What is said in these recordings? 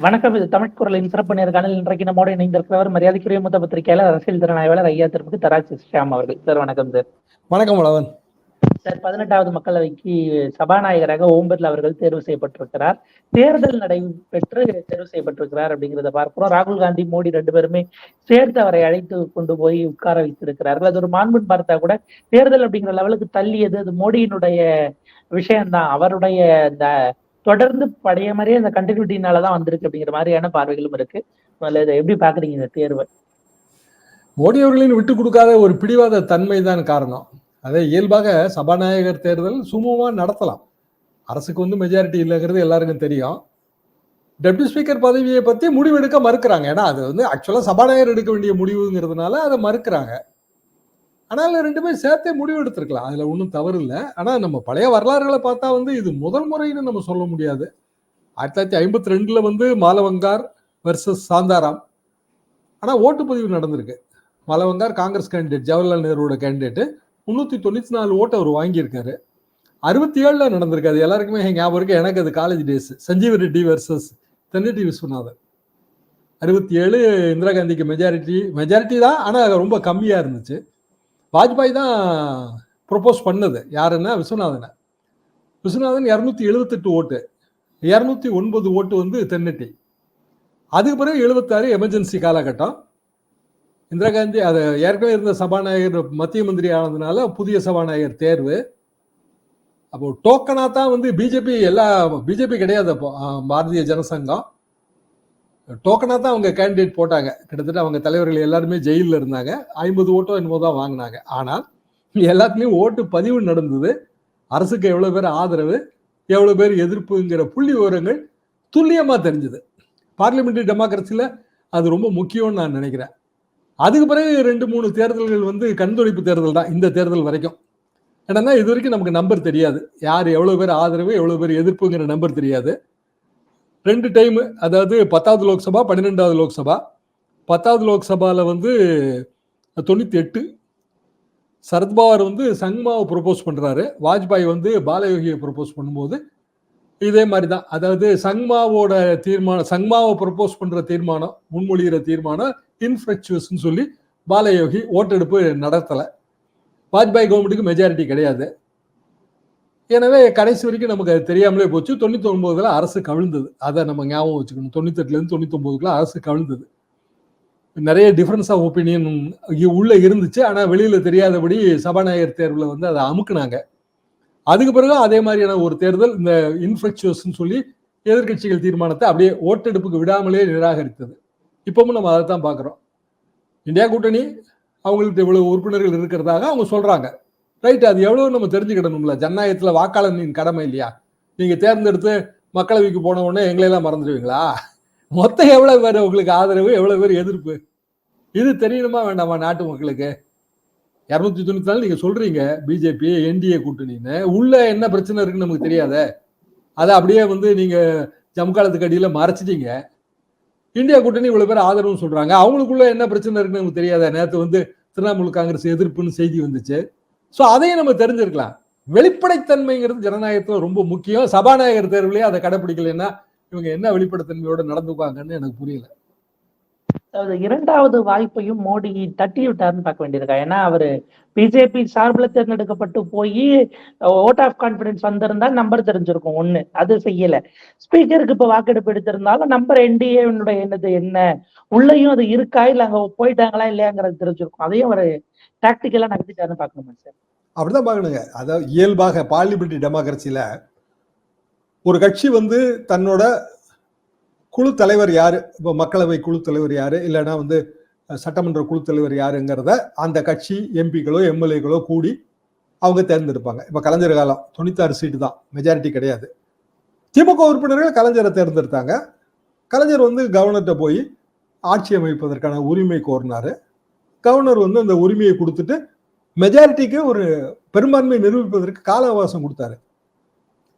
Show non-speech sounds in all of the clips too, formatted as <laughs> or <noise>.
வணக்கம் இது தமிழ் குரலின் சிறப்பு நேர்காணல் இன்றைக்கு நம்மோடு இணைந்திருக்கிறவர் மரியாதைக்குரிய மூத்த பத்திரிகையாளர் அரசியல் திறனாய்வாளர் ஐயா திருப்பதி தராஜ் ஷியாம் அவர்கள். சார் வணக்கம் சார். வணக்கம் வளவன். சார் பதினெட்டாவது மக்களவைக்கு சபாநாயகராக ஓம் பிர்லா அவர்கள் தேர்வு செய்யப்பட்டிருக்கிறார். தேர்தல் நடைபெற்று தேர்வு செய்யப்பட்டிருக்கிறார் அப்படிங்கிறத பார்க்கிறோம். ராகுல் காந்தி மோடி ரெண்டு பேருமே சேர்த்து அவரை அழைத்து கொண்டு போய் உட்கார வைத்திருக்கிறார்கள். அது ஒரு மாண்புன்னு பார்த்தா கூட தேர்தல் அப்படிங்கிற லெவலுக்கு தள்ளியது அது மோடியினுடைய விஷயம்தான். அவருடைய இந்த தொடர்ந்து பழைய மாதிரியே அந்த கண்டினியூட்டினாலதான் வந்திருக்கு அப்படிங்கிற மாதிரியான பார்வைகளும் இருக்கு. அதில் இதை எப்படி பாக்குறீங்க இந்த தேர்வை? மோடி அவர்களின் விட்டு கொடுக்காத ஒரு பிடிவாத தன்மை தான் காரணம். அதே இயல்பாக சபாநாயகர் தேர்தல் சுமூகமாக நடத்தலாம். அரசுக்கு வந்து மெஜாரிட்டி இல்லைங்கிறது எல்லாருக்கும் தெரியும். டெப்டி ஸ்பீக்கர் பதவியை பற்றி முடிவெடுக்க மறுக்கிறாங்க. ஏன்னா அது வந்து ஆக்சுவலாக சபாநாயகர் எடுக்க வேண்டிய முடிவுங்கிறதுனால அதை மறுக்கிறாங்க. ஆனால் ரெண்டு பேரும் சேர்த்தே முடிவு எடுத்திருக்கலாம். அதில் ஒன்றும் தவறு இல்லை ஆனால் நம்ம பழைய வரலாறுகளை பார்த்தா வந்து இது முதல் முறைன்னு நம்ம சொல்ல முடியாது. ஆயிரத்தி தொள்ளாயிரத்தி ஐம்பத்தி ரெண்டில் வந்து மாலவங்கார் வர்சஸ் சாந்தாராம். ஆனால் ஓட்டுப்பதிவு நடந்திருக்கு. மாலவங்கார் காங்கிரஸ் கேண்டிடேட் ஜவஹர்லால் நேருவோட கேண்டிடேட் முந்நூற்றி தொண்ணூற்றி நாலு ஓட்டு அவர் வாங்கியிருக்காரு. அறுபத்தி ஏழில் நடந்திருக்கு. அது எல்லாருக்குமே ஞாபகம் இருக்கு. எனக்கு அது college days Sanjeev Reddy versus Tenneti Viswanathan. அறுபத்தி ஏழு இந்திரா காந்திக்கு மெஜாரிட்டி மெஜாரிட்டி தான். ஆனால் ரொம்ப கம்மியாக இருந்துச்சு. வாஜ்பாய் தான் ப்ரொப்போஸ் பண்ணது. யாருன்னா விஸ்வநாதனை. விஸ்வநாதன் இரநூத்தி எழுபத்தெட்டு ஓட்டு. இரநூத்தி ஒன்பது ஓட்டு வந்து தென்னட்டி. அதுக்கு பிறகு எழுபத்தாறு எமர்ஜென்சி காலகட்டம். இந்திரா காந்தி அது ஏற்கனவே இருந்த சபாநாயகர் மத்திய மந்திரி ஆனதுனால புதிய சபாநாயகர் தேர்வு. அப்போ டோக்கனாக தான் வந்து பிஜேபி எல்லா பிஜேபி கிடையாது அப்போ பாரதிய ஜனசங்கம். டோக்கனாக தான் அவங்க கேண்டிடேட் போட்டாங்க. கிட்டத்தட்ட அவங்க தலைவர்கள் எல்லாருமே ஜெயிலில் இருந்தாங்க. ஐம்பது ஓட்டோ என்னமோ தான் வாங்கினாங்க. ஆனால் எல்லாத்துலேயும் ஓட்டு பதிவு நடந்தது. அரசுக்கு எவ்வளோ பேர் ஆதரவு எவ்வளோ பேர் எதிர்ப்புங்கிற புள்ளி விவரங்கள் துல்லியமாக தெரிஞ்சுது. பார்லிமெண்ட்ரி டெமோக்ரஸியில் அது ரொம்ப முக்கியம்னு நான் நினைக்கிறேன். அதுக்கு பிறகு ரெண்டு மூணு தேர்தல்கள் வந்து கண்துடைப்பு தேர்தல் தான் இந்த தேர்தல் வரைக்கும். ஏன்னா இது வரைக்கும் நமக்கு நம்பர் தெரியாது. யார் எவ்வளோ பேர் ஆதரவு எவ்வளோ பேர் எதிர்ப்புங்கிற நம்பர் தெரியாது. ரெண்டு டைம் அதாவது பத்தாவது லோக்சபா பன்னிரெண்டாவது லோக்சபா. பத்தாவது லோக்சபாவில் வந்து தொண்ணூற்றி எட்டு சரத்பவார் வந்து சங்மாவை ப்ரொப்போஸ் பண்ணுறாரு வாஜ்பாய் வந்து பாலயோகியை ப்ரொப்போஸ் பண்ணும்போது இதே மாதிரி தான் அதாவது சங்மாவோட தீர்மானம் சங்மாவை ப்ரொப்போஸ் பண்ணுற தீர்மானம் முன்மொழிகிற தீர்மானம் இன்ஃப்ரக்சுவஸ்ன்னு சொல்லி பாலயோகி ஓட்டெடுப்பு நடத்தலை. வாஜ்பாய் கவர்மெண்ட்டுக்கு மெஜாரிட்டி கிடையாது. எனவே கடைசி வரைக்கும் நமக்கு அது தெரியாமலே போச்சு. தொண்ணூத்தி ஒன்பதுல அரசு கவிழ்ந்தது. அதை நம்ம ஞாபகம் வச்சுக்கணும். தொண்ணூத்தெட்டுல இருந்து தொண்ணூத்தி ஒன்பதுக்குள்ள அரசு கவிழ்ந்தது. நிறைய டிஃபரன்ஸ் ஆஃப் ஒப்பீனியன் உள்ள இருந்துச்சு. ஆனா வெளியில தெரியாதபடி சபாநாயகர் தேர்வுல வந்து அதை அமுக்குனாங்க. அதுக்கு பிறகு அதே மாதிரியான ஒரு தேர்தல் இந்த இன்ஃபெக்சுவஸ்ன்னு சொல்லி எதிர்கட்சிகள் தீர்மானத்தை அப்படியே ஓட்டெடுப்புக்கு விடாமலே நிராகரித்தது. இப்பவும் நம்ம அதை தான் பார்க்குறோம். இந்தியா கூட்டணி அவங்கள்ட்ட இவ்வளவு உறுப்பினர்கள் இருக்கிறதாக அவங்க சொல்றாங்க. ரைட் அது எவ்வளவு நம்ம தெரிஞ்சுக்கிடணும்ல? ஜனநாயகத்துல வாக்காளர்களின் கடமை இல்லையா? நீங்க தேர்ந்தெடுத்து மக்களவைக்கு போன உடனே எங்களையெல்லாம் மறந்துடுவீங்களா? மொத்தம் எவ்வளவு பேர் உங்களுக்கு ஆதரவு எவ்வளவு பேர் எதிர்ப்பு? இது தெரியணுமா வேண்டாமா நாட்டு மக்களுக்கு? இரநூத்தி தொண்ணூத்தி நாலு நீங்க சொல்றீங்க பிஜேபி என்டிஏ கூட்டணின்னு. உள்ள என்ன பிரச்சனை இருக்குன்னு நமக்கு தெரியாத. அதை அப்படியே வந்து நீங்க ஜம்மு காலத்துக்கு மறைச்சிட்டீங்க. இந்தியா கூட்டணி இவ்வளவு பேர் ஆதரவுன்னு சொல்றாங்க. அவங்களுக்குள்ள என்ன பிரச்சனை இருக்குன்னு நமக்கு தெரியாத. நேற்று வந்து திரிணாமுல் காங்கிரஸ் எதிர்ப்புன்னு செய்தி வந்துச்சு. ஸோ அதையும் நம்ம தெரிஞ்சிருக்கலாம். வெளிப்படைத்தன்மைங்கிறது ஜனநாயகத்தில் ரொம்ப முக்கியம். சபாநாயகர் தேர்வுலேயே அதை கடைப்பிடிக்கலைன்னா இவங்க என்ன வெளிப்படைத்தன்மையோட நடந்துப்பாங்கன்னு எனக்கு புரியல. இரண்டாவது வாய்ப்பையும் மோடி தட்டி விட்டாருன்னு பார்க்க வேண்டியிருக்கா ஏன்னா அவரு பிஜேபி சார்பில் தேர்ந்தெடுக்கப்பட்டு போய் ஓட் ஆஃப் கான்பிடன்ஸ் வந்திருந்தா நம்பர் தெரிஞ்சிருக்கும் ஒண்ணு. அது செய்யல. ஸ்பீக்கருக்கு இப்ப வாக்கெடுப்பு எடுத்திருந்தாலும் நம்பர் என்டிஏ என்னது என்ன? உள்ளயும் அது இருக்கா இல்ல அங்க போயிட்டாங்களா இல்லையாங்கிறது தெரிஞ்சிருக்கும். அதையும் அவர் டாக்டிக்கலா நடத்திட்டாருன்னு பார்க்கணுமா சார்? அப்படிதான் பார்க்கணுங்க. அதாவது இயல்பாக பார்லிமெண்ட்ரி டெமோக்ரஸியில ஒரு கட்சி வந்து தன்னோட குழு தலைவர் யாரு? இப்போ மக்களவை குழு தலைவர் யாரு? இல்லைன்னா வந்து சட்டமன்ற குழு தலைவர் யாருங்கிறத அந்த கட்சி எம்பிக்களோ எம்எல்ஏகளோ கூடி அவங்க தேர்ந்தெடுப்பாங்க. இப்போ கலைஞர் காலம் தொண்ணூத்தாறு சீட்டு தான். மெஜாரிட்டி கிடையாது. திமுக உறுப்பினர்கள் கலைஞரை தேர்ந்தெடுத்தாங்க. கலைஞர் வந்து கவர்னர்கிட்ட போய் ஆட்சி அமைப்பதற்கான உரிமை கோரினார். கவர்னர் வந்து அந்த உரிமையை கொடுத்துட்டு மெஜாரிட்டிக்கு ஒரு பெரும்பான்மை நிரூபிப்பதற்கு கால அவகாசம் கொடுத்தாரு.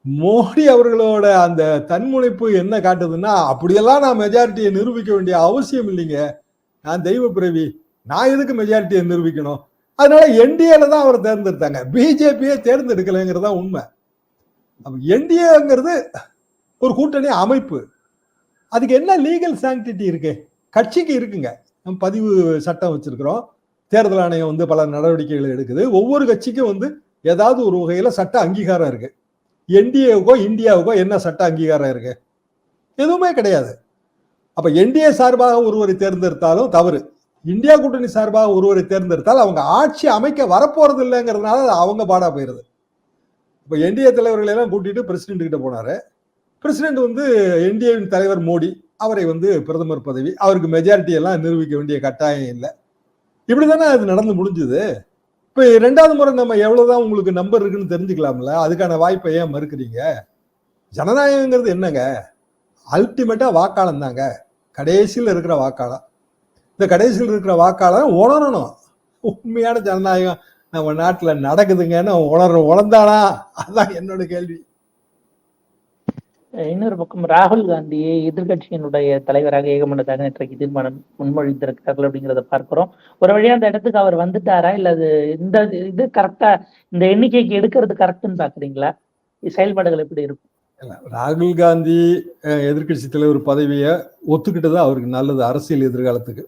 மோடி அவர்களோட அந்த தன்முனைப்பு என்ன காட்டுதுன்னா அப்படியெல்லாம் நான் மெஜாரிட்டியை நிரூபிக்க வேண்டிய அவசியம் இல்லைங்க. நான் தெய்வ பிறவி. நான் எதுக்கு மெஜாரிட்டியை நிரூபிக்கணும்? அதனால என்டிஏல தான் அவர் தேர்ந்தெடுத்தாங்க. பிஜேபியே தேர்ந்தெடுக்கலைங்கிறதா உண்மை. என்டிஏங்கிறது ஒரு கூட்டணி அமைப்பு. அதுக்கு என்ன லீகல் சாங்டிட்டி இருக்கு? கட்சிக்கு இருக்குங்க. நம்ம பதிவு சட்டம் வச்சிருக்கிறோம். தேர்தல் ஆணையம் வந்து பல நடவடிக்கைகள் எடுக்குது. ஒவ்வொரு கட்சிக்கும் வந்து ஏதாவது ஒரு வகையில் சட்ட அங்கீகாரம் இருக்குது என்டிஏவுக்கோ இந்தியாவுக்கோ என்ன சட்ட அங்கீகாரம் இருக்கு? எதுவுமே கிடையாது. அப்ப என்டிஏ சார்பாக ஒருவரை தேர்ந்தெடுத்தாலும் தவறு. இந்தியா கூட்டணி சார்பாக ஒருவரை தேர்ந்தெடுத்தால் அவங்க ஆட்சி அமைக்க வரப்போறது இல்லைங்கிறதுனால அது அவங்க பாடா போயிருது. இப்போ என்டிஏ தலைவர்களெல்லாம் கூட்டிட்டு பிரசிடென்ட் கிட்ட போனாரு. பிரசிடென்ட் வந்து என்டிஏவின் தலைவர் மோடி. அவரை வந்து பிரதமர் பதவி. அவருக்கு மெஜாரிட்டி எல்லாம் நிரூபிக்க வேண்டிய கட்டாயம் இல்லை. இப்படி தானே அது நடந்து முடிஞ்சுது. இப்ப ரெண்டாவது முறை நம்ம எவ்வளவுதான் உங்களுக்கு நம்பர் இருக்குன்னு தெரிஞ்சுக்கலாம்ல? அதுக்கான வாய்ப்பை ஏன் மறுக்கிறீங்க? ஜனநாயகங்கிறது என்னங்க? அல்டிமேட்டா வாக்காளம் தாங்க. கடைசியில் இருக்கிற வாக்காளம் இந்த கடைசியில் இருக்கிற வாக்காளம் உணரணும். உண்மையான ஜனநாயகம் நம்ம நாட்டில் நடக்குதுங்கன்னு உணர்ற உணர்ந்தானா? அதான் என்னோட கேள்வி. இன்னொரு பக்கம் ராகுல் காந்தியை எதிர்கட்சியினுடைய தலைவராக ஏகமனதாக நேற்றைக்கு தீர்மானம் முன்மொழிந்திருக்கிறார்கள் அப்படிங்கிறத பார்க்கிறோம். ஒரு வழியா அந்த இடத்துக்கு அவர் வந்துட்டாரா? இல்ல அது இந்த இது கரெக்டா இந்த எண்ணிக்கைக்கு எடுக்கிறது கரெக்ட்னு பாக்குறீங்களா செயல்பாடுகள் எப்படி இருக்கும்? ராகுல் காந்தி எதிர்கட்சி தலைவர் பதவியை ஒத்துக்கிட்டது அவருக்கு நல்லது அரசியல் எதிர்காலத்துக்கு.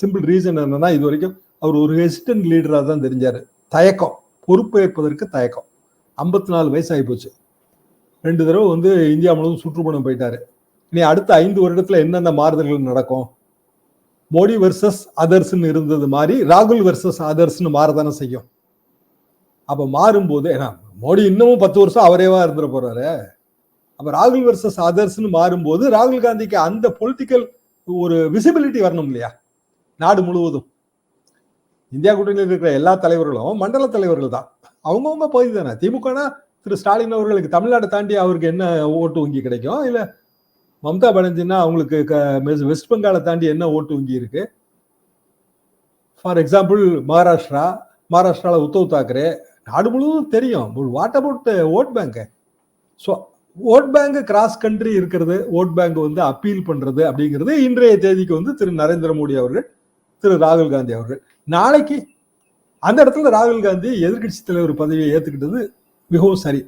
சிம்பிள் ரீசன் என்னன்னா இது வரைக்கும் அவர் ஒரு ஹெசிடன்ட் லீடராக தான் தெரிஞ்சாரு. தயக்கம் பொறுப்பேற்பதற்கு தயக்கம். ஐம்பத்தி நாலு வயசு ஆகி போச்சு. ரெண்டு தடவை வந்து இந்தியா முழுவதும் சுற்றுப்பயணம் போயிட்டாரு. இனி அடுத்த ஐந்து வருடத்துல என்னென்ன மாறுதல்கள் நடக்கும்? மோடி வெர்சஸ் அதர்ஸ்ன்னு இருந்தது மாதிரி ராகுல் வெர்சஸ் அதர்ஸ்னு மாறதானே செய்யும். அப்ப மாறும்போது ஏன்னா மோடி இன்னமும் பத்து வருஷம் அவரேவா இருந்துட போறாரு. அப்ப ராகுல் வெர்சஸ் அதர்ஸ்ன்னு மாறும்போது ராகுல் காந்திக்கு அந்த பொலிட்டிக்கல் ஒரு விசிபிலிட்டி வரணும் இல்லையா? நாடு முழுவதும். இந்தியா கூட்டணியில் இருக்கிற எல்லா தலைவர்களும் மண்டல தலைவர்கள் தான். அவங்கவுங்க பகுதி தானே. திமுகனா திரு ஸ்டாலின் அவர்களுக்கு தமிழ்நாடு தாண்டி அவருக்கு என்ன ஓட்டு வங்கி கிடைக்கும்? இல்லை மம்தா பானர்ஜினா அவங்களுக்கு வெஸ்ட் பெங்காலை தாண்டி என்ன ஓட்டு வங்கி இருக்கு? ஃபார் எக்ஸாம்பிள் மகாராஷ்டிரா மகாராஷ்டிராவில் உத்தவ் தாக்கரே நாடு முழுவதும் தெரியும். What about vote bank so vote bank cross country இருக்கிறது ஓட் பேங்க் வந்து அப்பீல் பண்ணுறது அப்படிங்கிறது இன்றைய தேதிக்கு வந்து திரு நரேந்திர மோடி அவர்கள் திரு ராகுல் காந்தி அவர்கள். நாளைக்கு அந்த இடத்துல ராகுல் காந்தி எதிர்கட்சி தலைவர் பதவியை ஏற்றுக்கிட்டது மிகவும் சரி.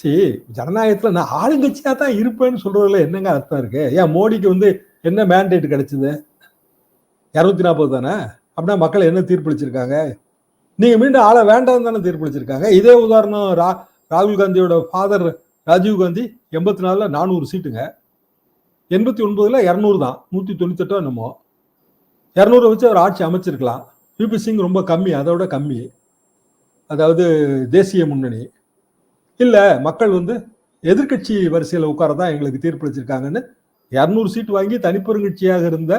சரி ஜனநாயகத்தில் நான் ஆளுங்கட்சியாக தான் இருப்பேன்னு சொல்றதுல என்னங்க அர்த்தம் இருக்கு? ஏன் மோடிக்கு வந்து என்ன மேண்டேட் கிடைச்சது? இரநூத்தி நாற்பது தானே? அப்படின்னா மக்கள் என்ன தீர்ப்பளிச்சிருக்காங்க? நீங்கள் மீண்டும் ஆளை வேண்டாம் தானே தீர்ப்பளிச்சிருக்காங்க? இதே உதாரணம் ரா ராகுல் காந்தியோட ஃபாதர் ராஜீவ் காந்தி எண்பத்தி நாலில் நானூறு சீட்டுங்க. எண்பத்தி ஒன்பதில் இரநூறு தான். நூற்றி தொண்ணூத்தெட்டோ என்னமோ. இரநூறு வச்சு அவர் ஆட்சி அமைச்சிருக்கலாம். பிபி சிங் ரொம்ப கம்மி அதோட கம்மி. அதாவது தேசிய முன்னணி. இல்லை மக்கள் வந்து எதிர்கட்சி வரிசையில் உட்காரதான் எங்களுக்கு தீர்ப்பளிச்சிருக்காங்கன்னு இரநூறு சீட் வாங்கி தனிப்பெருங்கட்சியாக இருந்த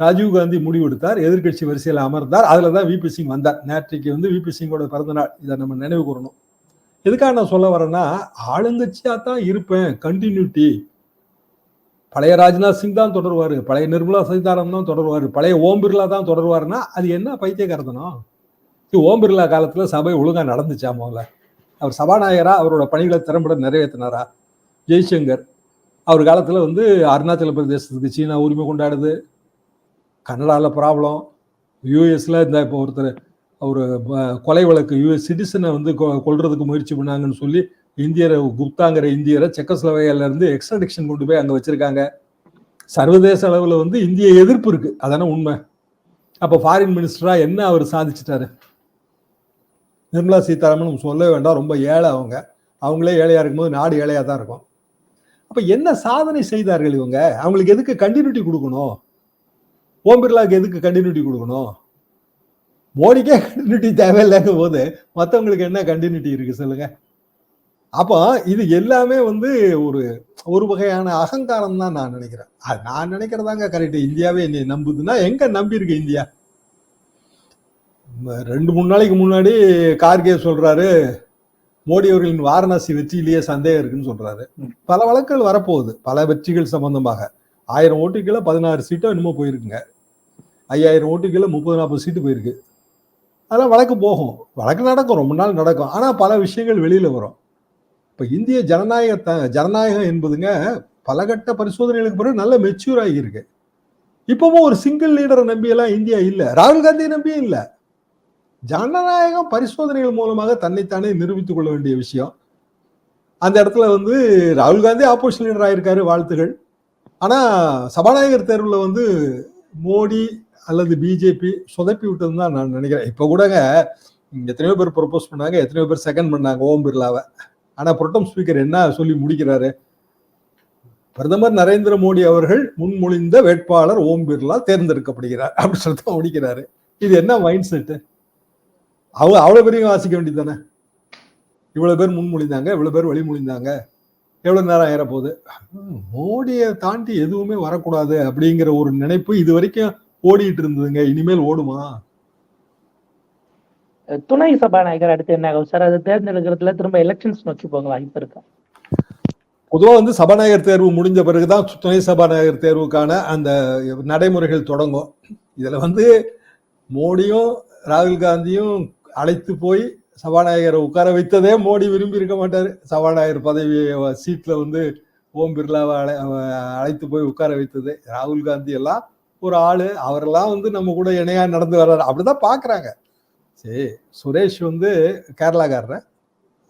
ராஜீவ் காந்தி முடிவெடுத்தார் எதிர்கட்சி வரிசையில் அமர்ந்தார். அதில் தான் விபி சிங் வந்தார். நேற்றைக்கு வந்து விபி சிங்கோட பிறந்த நாள் இதை நம்ம நினைவு கூறணும். எதுக்காக நான் சொல்ல வரேன்னா ஆளுங்கட்சியாக தான் இருப்பேன் கண்டினியூட்டி பழைய ராஜ்நாத் சிங் தான் தொடருவார் பழைய நிர்மலா சீதாராமன் தான் தொடருவார் பழைய ஓம் பிர்லா தான் தொடருவாருன்னா அது என்ன பைத்தியக்காரத்தனம்? ஓம் பிர்லா காலத்தில் சபை ஒழுங்காக நடந்துச்சா முதல்ல? அவர் சபாநாயகராக அவரோட பணிகளை திறம்பட நிறைவேற்றினாரா? ஜெய்சங்கர். அவர் காலத்தில் வந்து அருணாச்சல பிரதேசத்துக்கு சீனா உரிமை கொண்டாடுது. கனடாவில் ப்ராப்ளம் யூஎஸில் இந்த இப்போ ஒருத்தர் ஒரு கொலை வழக்கு யூஎஸ் சிட்டிசனை வந்து கொள்றதுக்கு முயற்சி பண்ணாங்கன்னு சொல்லி இந்தியரை குப்தாங்கிற இந்தியரை செக்கஸ்லோவேல எக்ஸ்ட்ரடிக்ஷன் கொண்டு போய் அங்கே வச்சுருக்காங்க. சர்வதேச அளவில் வந்து இந்திய எதிர்ப்பு இருக்குது அதான உண்மை. அப்போ ஃபாரின் மினிஸ்டராக என்ன அவர் சாதிச்சிட்டாரு? நிர்மலா சீதாராமன் சொல்ல வேண்டாம் ரொம்ப ஏழை அவங்க. அவங்களே ஏழையாக இருக்கும்போது நாடு ஏழையாக தான் இருக்கும். அப்போ என்ன சாதனை செய்தார்கள் இவங்க? அவங்களுக்கு எதுக்கு கண்டினியூட்டி கொடுக்கணும்? ஓம் பிர்லாவுக்கு எதுக்கு கண்டினியூட்டி கொடுக்கணும்? மோடிக்கே கண்டினியூட்டி தேவையில்லைங்கும் போது மற்றவங்களுக்கு என்ன கண்டினியூட்டி இருக்குது சொல்லுங்கள் அப்போ இது எல்லாமே வந்து ஒரு ஒரு வகையான அகங்காரம் தான் நான் நினைக்கிறேன். நான் நினைக்கிறதாங்க கரெக்ட் இந்தியாவே என்னை நம்புதுன்னா எங்க நம்பியிருக்கு இந்தியா? ரெண்டு மூணு நாளைக்கு முன்னாடி கார்கே சொல்றாரு மோடி அவர்களின் வாரணாசி வெற்றியிலேயே சந்தேகம் இருக்குன்னு சொல்றாரு. பல வழக்குகள் வரப்போகுது. பல வெற்றிகள் சம்பந்தமாக. ஆயிரம் ஓட்டுக்களை பதினாறு சீட்டோ என்னமோ போயிருக்குங்க. ஐயாயிரம் ஓட்டுக்களை முப்பது நாற்பது சீட்டு போயிருக்கு. அதெல்லாம் வழக்கு போகும். வழக்கு நடக்கும். ரொம்ப நாள் நடக்கும். ஆனா பல விஷயங்கள் வெளியில வரும். இப்ப இந்திய ஜனநாயக ஜனநாயகம் என்பதுங்க பலகட்ட பரிசோதனைகளுக்கு பிறகு நல்ல மெச்சூர் ஆகியிருக்கு. இப்பவும் ஒரு சிங்கிள் லீடரை நம்பி எல்லாம் இந்தியா இல்ல. ராகுல் காந்தியை நம்பியும் இல்ல. ஜனநாயகம் பரிசோதனைகள் மூலமாக தன்னைத்தானே நிரூபித்துக் கொள்ள வேண்டிய விஷயம். அந்த இடத்துல வந்து ராகுல் காந்தி ஆப்போசிஷன் லீடர் ஆயிருக்காரு வாழ்த்துகள். ஆனால் சபாநாயகர் தேர்வில் வந்து மோடி அல்லது பிஜேபி சொதப்பி விட்டதுன்னு தான் நான் நினைக்கிறேன். இப்போ கூடங்க எத்தனையோ பேர் ப்ரொப்போஸ் பண்ணாங்க எத்தனையோ பேர் செகண்ட் பண்ணாங்க ஓம் பிர்லாவை. ஆனால் புரட்டம் ஸ்பீக்கர் என்ன சொல்லி முடிக்கிறாரு? பிரதமர் நரேந்திர மோடி அவர்கள் முன்மொழிந்த வேட்பாளர் ஓம் பிர்லா தேர்ந்தெடுக்கப்படுகிறார் அப்படின்னு சொல்லிட்டு முடிக்கிறாரு. இது என்ன மைண்ட் செட்டு அவங்க அவ்வளவு பெரிய வாசிக்க வேண்டியது தானே இவ்வளவு பேர் முன்மொழிந்தாங்க இவ்வளவு பேர் வழிமொழிந்தாங்க. எவ்வளவு நேரம் ஆயிரப்போகுது? மோடியை தாண்டி எதுவுமே வரக்கூடாது அப்படிங்கிற ஒரு நினைப்பு இது வரைக்கும் ஓடிட்டு இருந்ததுங்க. இனிமேல் ஓடுமா? துணை சபாநாயகர் அடுத்து என்ன ஆகும்? சார் அது தேர்ந்தெடுக்கிறதுல திரும்ப எலெக்ஷன்ஸ் நோக்கி போக வாய்ப்பு இருக்கா? பொதுவாக வந்து சபாநாயகர் தேர்வு முடிஞ்ச பிறகுதான் துணை சபாநாயகர் தேர்வுக்கான அந்த நடைமுறைகள் தொடங்கும். இதுல வந்து மோடியும் ராகுல் காந்தியும் அழைத்து போய் சபாநாயகரை உட்கார வைத்ததே மோடி விரும்பி இருக்க மாட்டார். சபாநாயகர் பதவி சீட்டில் வந்து ஓம் பிர்லாவை அழை அழைத்து போய் உட்கார வைத்தது. ராகுல் காந்தி எல்லாம் ஒரு ஆள். அவரெல்லாம் வந்து நம்ம கூட இணையாக நடந்து வர்றாரு. அப்படிதான் பார்க்குறாங்க சரி சுரேஷ் வந்து கேரளாக்காரர்?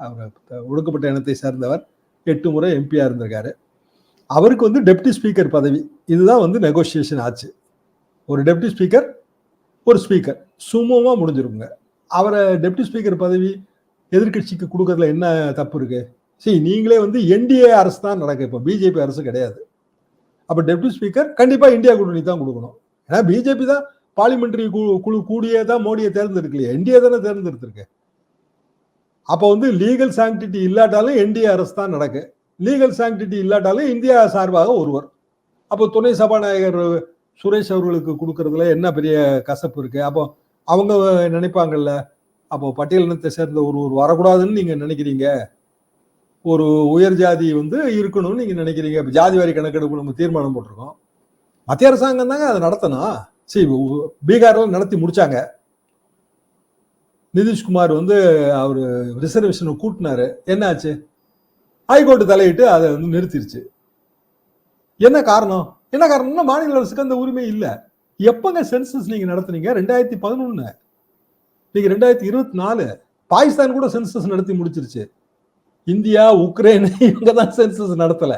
அவர் ஒடுக்கப்பட்ட இனத்தை சேர்ந்தவர். எட்டு முறை எம்பியாக இருந்திருக்காரு. அவருக்கு வந்து டெப்டி ஸ்பீக்கர் பதவி. இதுதான் வந்து நெகோசியேஷன் ஆச்சு. ஒரு டெப்டி ஸ்பீக்கர் ஒரு ஸ்பீக்கர். சுமூகமாக முடிஞ்சிருக்குங்க. அவரை டெப்டி ஸ்பீக்கர் பதவி எதிர்கட்சிக்கு கொடுக்கறதுல என்ன தப்பு இருக்கு? சரி நீங்களே வந்து என்டிஏ அரசு தான் நடக்கும். இப்போ பிஜேபி அரசு கிடையாது. அப்போ டெப்டி ஸ்பீக்கர் கண்டிப்பாக இந்தியா கூட்டணி தான் கொடுக்கணும். ஏன்னா பிஜேபி தான் பார்லிமெண்ட்ரி குழு கூடியே தான் மோடியை தேர்ந்தெடுக்கலையே. என்டிஏ தானே தேர்ந்தெடுத்திருக்கு. அப்போ வந்து லீகல் சாங்டிட்டி இல்லாட்டாலும் என்டிஏ அரசு தான் நடக்கு. லீகல் சாங்டிட்டி இல்லாட்டாலும் இந்தியா சார்பாக ஒருவர். அப்போ துணை சபாநாயகர் சுரேஷ் அவர்களுக்கு கொடுக்கறதுல என்ன பெரிய கசப்பு இருக்கு? அப்போ அவங்க நினைப்பாங்கல்ல அப்போ பட்டியலினத்தை சேர்ந்த ஒரு ஒரு வரக்கூடாதுன்னு நீங்க நினைக்கிறீங்க? ஒரு உயர் ஜாதி வந்து இருக்கணும்னு நீங்க நினைக்கிறீங்க? இப்போ ஜாதி வாரி கணக்கெடுப்பு நம்ம தீர்மானம் போட்டிருக்கோம். மத்திய அரசாங்கம் தாங்க அதை நடத்தணும் சரி பீகார்ல நடத்தி முடிச்சாங்க. நிதிஷ்குமார் வந்து அவர் ரிசர்வேஷனை கூட்டினாரு. என்னாச்சு? ஹைகோர்ட்டு தலையிட்டு அதை வந்து நிறுத்திருச்சு. என்ன காரணம்? என்ன காரணம்னா மாநில அரசுக்கு அந்த உரிமை இல்லை. எப்பங்க சென்சஸ் நீங்க நடத்துனீங்க? ரெண்டாயிரத்தி பதினொன்னு. நீங்க ரெண்டாயிரத்தி இருபத்தி நாலு. பாகிஸ்தான் கூட சென்சஸ் நடத்தி முடிச்சிருச்சு. இந்தியா உக்ரைன் <laughs> இவங்க தான் சென்சஸ் நடத்தல.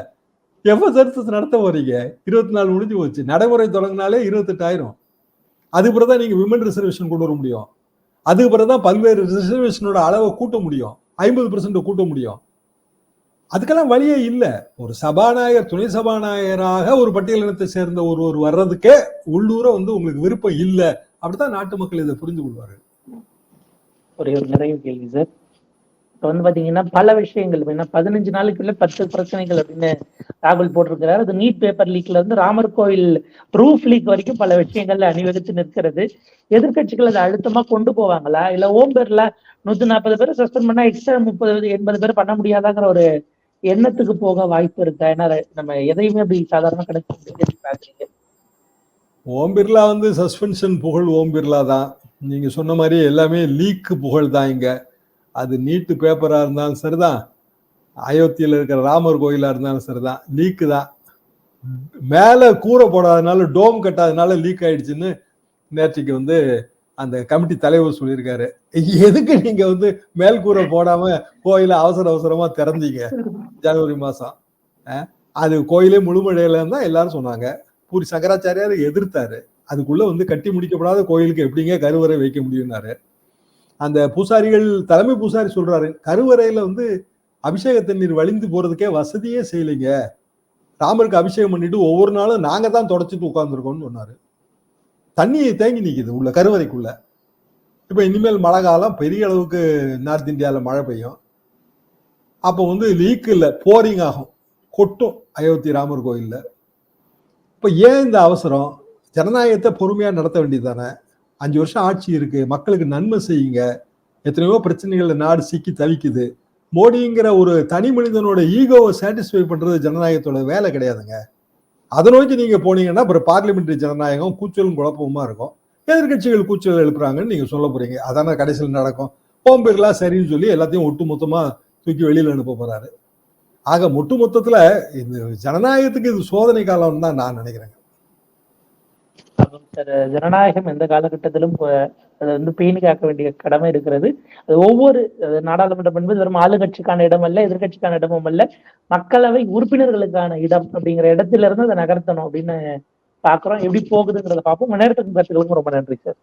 எப்போ சென்சஸ் நடத்த போறீங்க? இருபத்தி நாலு முடிஞ்சு போச்சு. நடைமுறை தொடங்கினாலே இருபத்தெட்டாயிரம். பிறகு தான் நீங்க விமன் ரிசர்வேஷன் கொண்டு வர முடியும். அதுக்கு பிறகுதான் பல்வேறு ரிசர்வேஷனோட அளவை கூட்ட முடியும். ஐம்பது பெர்சன்ட் கூட்ட முடியும். அதுக்கெல்லாம் வழியே இல்லை. ஒரு சபாநாயகர் துணை சபாநாயகராக ஒரு பட்டியலினத்தை சேர்ந்த ஒருவர் வர்றதுக்கே உள்ளூர வந்து உங்களுக்கு விருப்பம் இல்லை. அப்படித்தான் நாட்டு மக்கள் இதை புரிந்து கொள்வார்கள். ஒரே ஒரு நிறைவு கேள்வி சார். இப்போ வந்து பாத்தீங்கன்னா பல விஷயங்கள். ஏன்னா பதினஞ்சு நாளுக்குள்ள பத்து பிரச்சனைகள் அப்படின்னு ராகுல் போட்டிருக்கிறார். அது நீட் பேப்பர் லீக்ல இருந்து ராமர் கோயில் ப்ரூஃப் லீக் வரைக்கும் பல விஷயங்கள்ல அணிவகுத்து நிற்கிறது. எதிர்கட்சிகள் அதை அழுத்தமா கொண்டு போவாங்களா? இல்ல ஓம் பேர்ல நூத்தி நாற்பது பேர் சஸ்பெண்ட் பண்ணா எக்ஸ்ட்ரா முப்பது எண்பது பேர் பண்ண முடியாதாங்கிற ஒரு எண்ணத்துக்கு போக வாய்ப்பு இருக்கா? ஏன்னா நம்ம எதையுமே அப்படி சாதாரண கணக்கு பாக்குறீங்க ஓம் பிர்லா வந்து சஸ்பென்ஷன் புகழ் ஓம் பிர்லா தான். நீங்க சொன்ன மாதிரி எல்லாமே லீக்கு புகழ் தான் இங்க. அது நீட்டு பேப்பரா இருந்தாலும் சரிதான். அயோத்தியில இருக்கிற ராமர் கோயிலா இருந்தாலும் சரிதான். லீக்கு தான். மேல கூரை போடாதனால டோம் கட்டாதனால லீக் ஆயிடுச்சுன்னு நேற்றுக்கு வந்து அந்த கமிட்டி தலைவர் சொல்லியிருக்காரு. எதுக்கு நீங்க வந்து மேல் கூரை போடாம கோயில அவசர அவசரமா திறந்தீங்க? ஜனவரி மாசம். அது கோயிலே முழுமழையில இருந்தா எல்லாரும் சொன்னாங்க. பூரி சங்கராச்சாரியார் எதிர்த்தாரு. அதுக்குள்ள வந்து கட்டி முடிக்கப்படாத கோயிலுக்கு எப்படிங்க கருவறை வைக்க முடியும்னாரு. அந்த பூசாரிகள் தலைமை பூசாரி சொல்றாரு கருவறையில வந்து அபிஷேக தண்ணீர் வழிந்து போறதுக்கே வசதியே செய்யலைங்க. ராமருக்கு அபிஷேகம் பண்ணிட்டு ஒவ்வொரு நாளும் நாங்க தான் தொடச்சிட்டு உட்காந்துருக்கோம்னு சொன்னாரு. தண்ணியை தேங்கி நிற்குது உள்ள கருவறைக்குள்ள. இப்போ இனிமேல் மழை காலம் பெரிய அளவுக்கு நார்த் இந்தியாவில் மழை பெய்யும். அப்போ வந்து லீக் இல்லை போரிங் ஆகும். கொட்டும் அயோத்தி ராமர் கோயிலில். இப்போ ஏன் இந்த அவசரம்? ஜனநாயகத்தை பொறுமையாக நடத்த வேண்டியது தானே அஞ்சு வருஷம் ஆட்சி இருக்கு மக்களுக்கு நன்மை செய்யுங்க. எத்தனையோ பிரச்சனைகளில் நாடு சிக்கி தவிக்குது. மோடிங்கிற ஒரு தனி மனிதனோட ஈகோவை சாட்டிஸ்ஃபை பண்ணுறது ஜனநாயகத்தோட வேலை கிடையாதுங்க. அதை நோக்கி நீங்க போனீங்கன்னா அப்புறம் பார்லிமெண்ட்ரி ஜனநாயகம் கூச்சலும் குழப்பமா இருக்கும். எதிர்கட்சிகள் கூச்சல் எழுப்புறாங்கன்னு நீங்க சொல்ல போறீங்க. அதான கடைசியில் நடக்கும். ஓம் பிர்லா சரின்னு சொல்லி எல்லாத்தையும் ஒட்டு மொத்தமா தூக்கி வெளியில அனுப்ப போறாரு. ஆக ஒட்டு மொத்தத்துல இந்த ஜனநாயகத்துக்கு இது சோதனை காலம் தான் நான் நினைக்கிறேன் ஜனநாயகம் எந்த காலகட்டத்திலும் அது வந்து பேணி காக்க வேண்டிய கடமை இருக்கிறது. அது ஒவ்வொரு நாடாளுமன்றம் என்பது வெறும் ஆளுங்கட்சிக்கான இடம் அல்ல எதிர்கட்சிக்கான இடமும் அல்ல. மக்களவை உறுப்பினர்களுக்கான இடம் அப்படிங்கிற இடத்துல இருந்து அதை நகர்த்தணும் அப்படின்னு பாக்குறோம் எப்படி போகுதுங்கிறத பார்ப்போம். நேரத்துக்கு கருத்துக்களுக்கும் ரொம்ப நன்றி சார்.